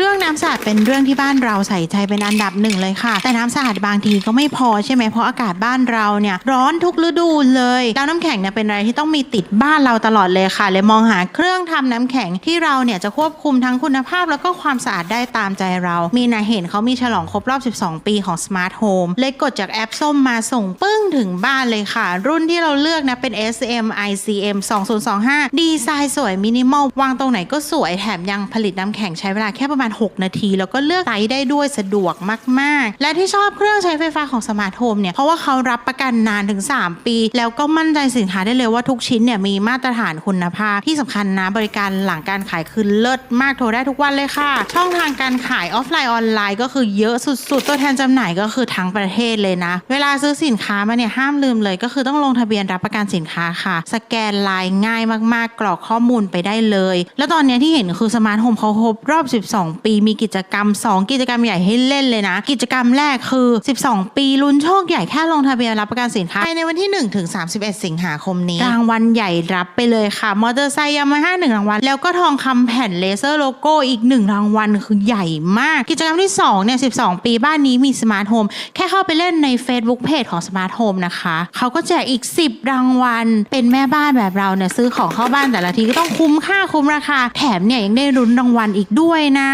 เรื่องน้ำสะอาดเป็นเรื่องที่บ้านเราใส่ใจเป็นอันดับหนึ่งเลยค่ะ แต่น้ำสะอาดบางทีก็ไม่พอใช่ไหมเพราะอากาศบ้านเราเนี่ยร้อนทุกฤดูเลยแล้วน้ำแข็งเนี่ยเป็นอะไรที่ต้องมีติดบ้านเราตลอดเลยค่ะ เลยมองหาเครื่องทำน้ำแข็งที่เราเนี่ยจะควบคุมทั้งคุณภาพแล้วก็ความสะอาดได้ตามใจเรา มีนาเห็นเขามีฉลองครบรอบ 12 ปีของ Smart Home เลยกดจากแอปส้มมาส่งปึ้งถึงบ้านเลยค่ะ รุ่นที่เราเลือกนะเป็น SM ICM 2025 ดีไซน์สวยมินิมอลวางตรงไหนก็สวยแถมยังผลิตน้ำแข็งใช้เวลาแค่ประมาณ6 นาที แล้วก็เลือกไซส์ได้ด้วยสะดวกมาก ๆ และที่ชอบเครื่องใช้ไฟฟ้าของ Smart Home เนี่ย เพราะว่าเขารับประกันนานถึง 3 ปี แล้วก็มั่นใจสินค้าได้เลยว่าทุกชิ้นเนี่ยมีมาตรฐานคุณภาพ ที่สำคัญนะบริการหลังการขายคือเลิศมากโทรได้ทุกวันเลยค่ะ ช่องทางการขายออฟไลน์ออนไลน์ก็คือเยอะสุด ๆ ตัวแทนจำหน่ายก็คือทั้งประเทศเลยนะ เวลาซื้อสินค้ามาเนี่ยห้ามลืมเลย ก็คือต้องลงทะเบียนรับประกันสินค้าค่ะ สแกนลายง่ายมากๆ กรอกข้อมูลไปได้เลย แล้วตอนนี้ที่เห็นคือสมาร์ทโฮมเขาครบรอบ 12ปีมีกิจกรรม 2 กิจกรรมใหญ่ให้เล่นเลยนะ กิจกรรมแรกคือ 12 ปีลุ้นโชคใหญ่แค่ลงทะเบียนรับประกันสินค้าภายในวันที่1ถึง31 สิงหาคมนี้รางวัลใหญ่รับไปเลยค่ะมอเตอร์ไซค์ยามาฮ่าหนึ่งรางวัล แล้วก็ทองคำแผ่นเลเซอร์โลโก้อีกหนึ่งรางวัลคือใหญ่มาก กิจกรรมที่2เนี่ย12 ปีบ้านนี้มีสมาร์ทโฮมแค่เข้าไปเล่นใน Facebook Page ของสมาร์ทโฮมนะคะเขาก็แจกอีก 10 รางวัล เป็นแม่บ้านแบบเราเนี่ยซื้อของเข้าบ้านแต่ละทีก็ต้องคุ้มค่าคุ้มราคา แถมเนี่ยยังได้รุ้นรางวัลอีกด้วยนะ